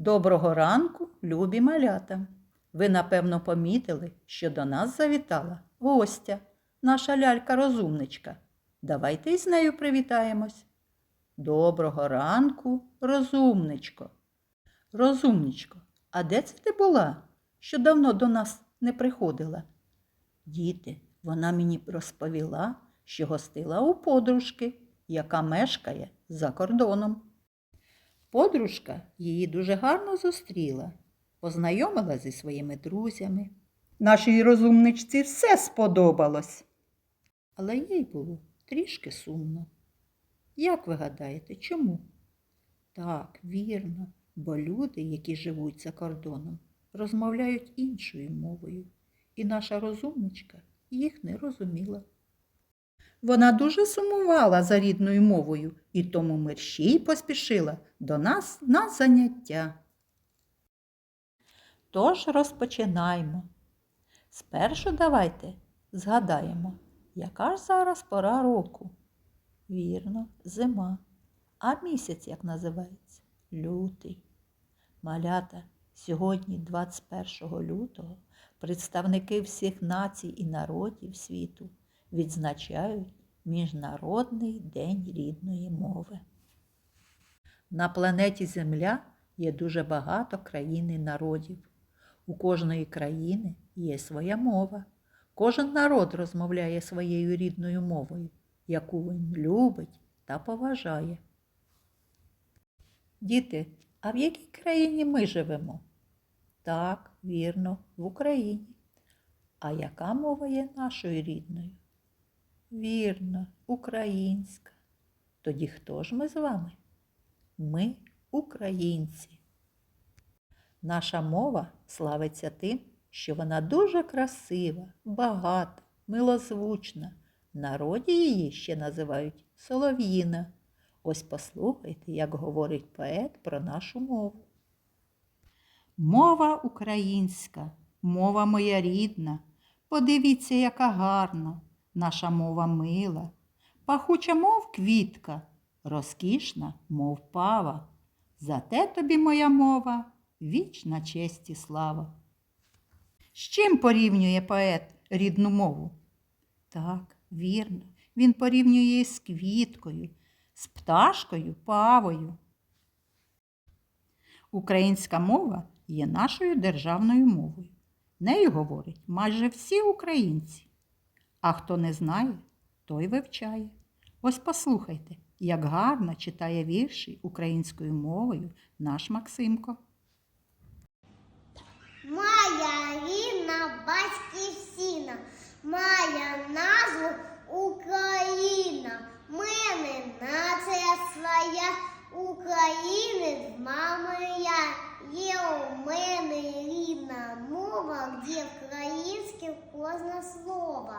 Доброго ранку, любі малята. Ви, напевно, помітили, що до нас завітала гостя, наша лялька-розумничка. Давайте із нею привітаємось. Доброго ранку, розумничко. Розумничко, а де це ти була, що давно до нас не приходила? Діти, вона мені розповіла, що гостила у подружки, яка мешкає за кордоном. Подружка її дуже гарно зустріла, познайомила зі своїми друзями. Нашій розумничці все сподобалось. Але їй було трішки сумно. Як ви гадаєте, чому? Так, вірно, бо люди, які живуть за кордоном, розмовляють іншою мовою, і наша розумничка їх не розуміла. Вона дуже сумувала за рідною мовою і тому мерщій поспішила до нас на заняття. Тож розпочинаймо. Спершу давайте згадаємо, яка ж зараз пора року. Вірно, зима. А місяць як називається? Лютий. Малята, сьогодні, 21 лютого, представники всіх націй і народів світу відзначають Міжнародний день рідної мови. На планеті Земля є дуже багато країн і народів. У кожної країни є своя мова. Кожен народ розмовляє своєю рідною мовою, яку він любить та поважає. Діти, а в якій країні ми живемо? Так, вірно, в Україні. А яка мова є нашою рідною? Вірно, українська. Тоді хто ж ми з вами? Ми українці. Наша мова славиться тим, що вона дуже красива, багата, милозвучна. Народі її ще називають солов'їна. Ось послухайте, як говорить поет про нашу мову. Мова українська, мова моя рідна. Подивіться, яка гарна, наша мова мила, пахуча, мов квітка, розкішна, мов пава. Зате тобі моя мова, вічна честь і слава. З чим порівнює поет рідну мову? Так, вірно, він порівнює її з квіткою, з пташкою, павою. Українська мова є нашою державною мовою. Нею говорять майже всі українці. А хто не знає, той вивчає. Ось послухайте, як гарно читає вірші українською мовою наш Максимко. Моя рідна батьківщина має назву Україна. Мене нація своя, українець, мама я. Є у мене рідна мова, де українське кожне слово.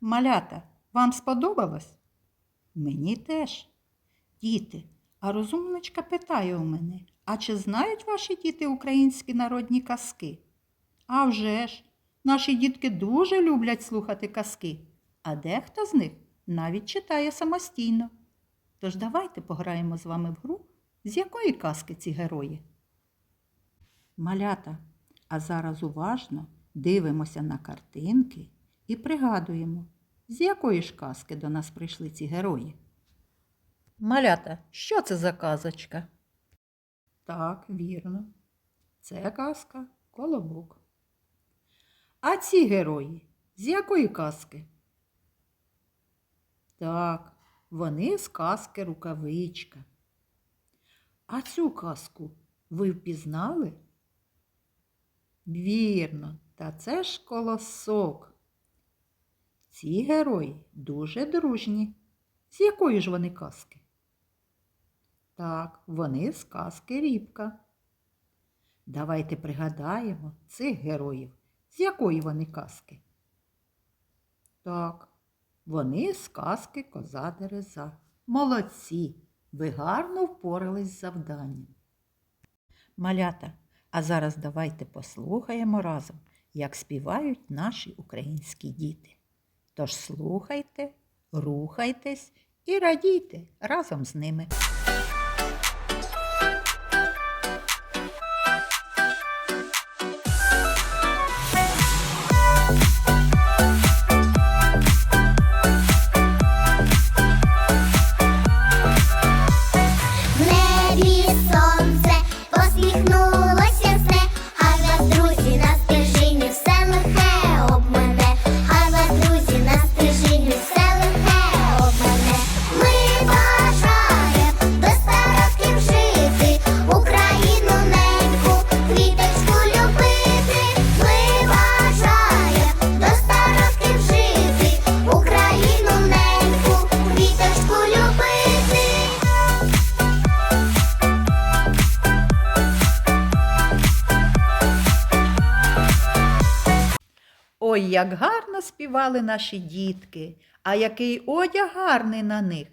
Малята, вам сподобалось? Мені теж. Діти, а розумничка питає у мене, а чи знають ваші діти українські народні казки? А вже ж, наші дітки дуже люблять слухати казки, а дехто з них навіть читає самостійно. Тож давайте пограємо з вами в гру, з якої казки ці герої. Малята, а зараз уважно дивимося на картинки і пригадуємо, з якої ж казки до нас прийшли ці герої. Малята, що це за казочка? Так, вірно. Це казка Колобок. А ці герої з якої казки? Так, вони з казки рукавичка. А цю казку ви впізнали? Вірно, та це ж колосок. Ці герої дуже дружні. З якої ж вони казки? Так, вони з казки Рібка. Давайте пригадаємо цих героїв, з якої вони казки. Так, вони з казки Коза Дереза. Молодці! Ви гарно впорались з завданням. Малята, а зараз давайте послухаємо разом, як співають наші українські діти. Тож слухайте, рухайтесь і радійте разом з ними. Як гарно співали наші дітки, а який одяг гарний на них.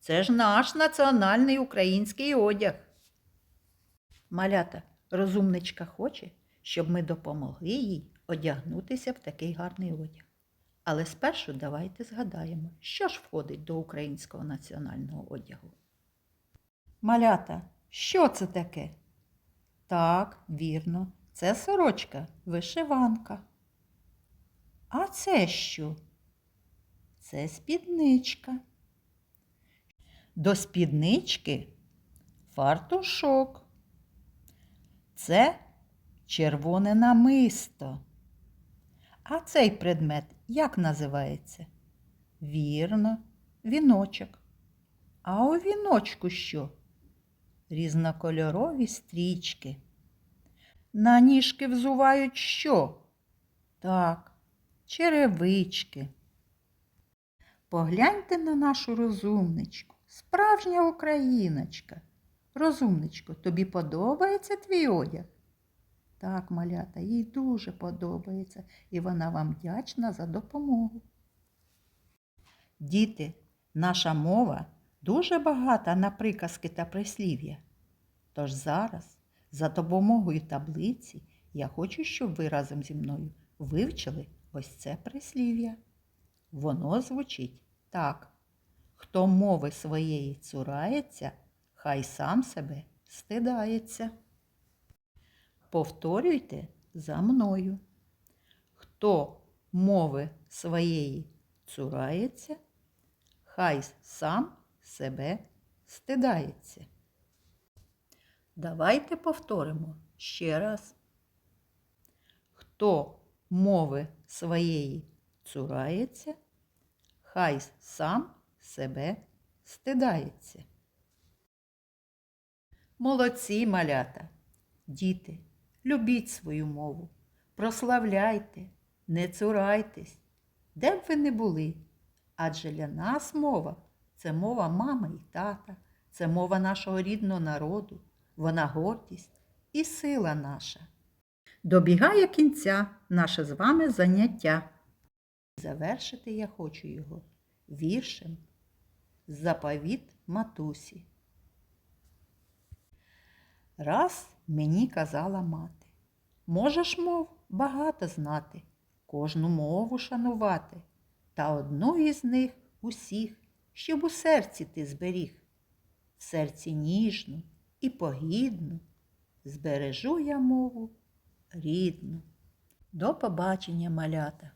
Це ж наш національний український одяг. Малята, розумничка хоче, щоб ми допомогли їй одягнутися в такий гарний одяг. Але спершу давайте згадаємо, що ж входить до українського національного одягу. Малята, що це таке? Так, вірно, це сорочка, вишиванка. А це що? Це спідничка. До спіднички фартушок. Це червоне намисто. А цей предмет як називається? Вірно, віночок. А у віночку що? Різнокольорові стрічки. На ніжки взувають що? Так, черевички. Погляньте на нашу розумничку, справжня україночка. Розумничко, тобі подобається твій одяг? Так, малята, їй дуже подобається, і вона вам вдячна за допомогу. Діти, наша мова дуже багата на приказки та прислів'я. Тож зараз, за допомогою таблиці, я хочу, щоб ви разом зі мною вивчили ось це прислів'я. Воно звучить так. Хто мови своєї цурається, хай сам себе стидається. Повторюйте за мною. Хто мови своєї цурається, хай сам себе стидається. Давайте повторимо ще раз. Хто мови своєї цурається, хай сам себе стидається. Молодці малята, діти, любіть свою мову, прославляйте, не цурайтесь, де б ви не були. Адже для нас мова це мова мами і тата, це мова нашого рідного народу, вона гордість і сила наша. Добігає кінця наше з вами заняття. Завершити я хочу його віршем Заповіт матусі. Раз мені казала мати, можеш мов багато знати, кожну мову шанувати, та одну із них усіх, щоб у серці ти зберіг. В серці ніжну і погідну збережу я мову рідну. До побачення, малята!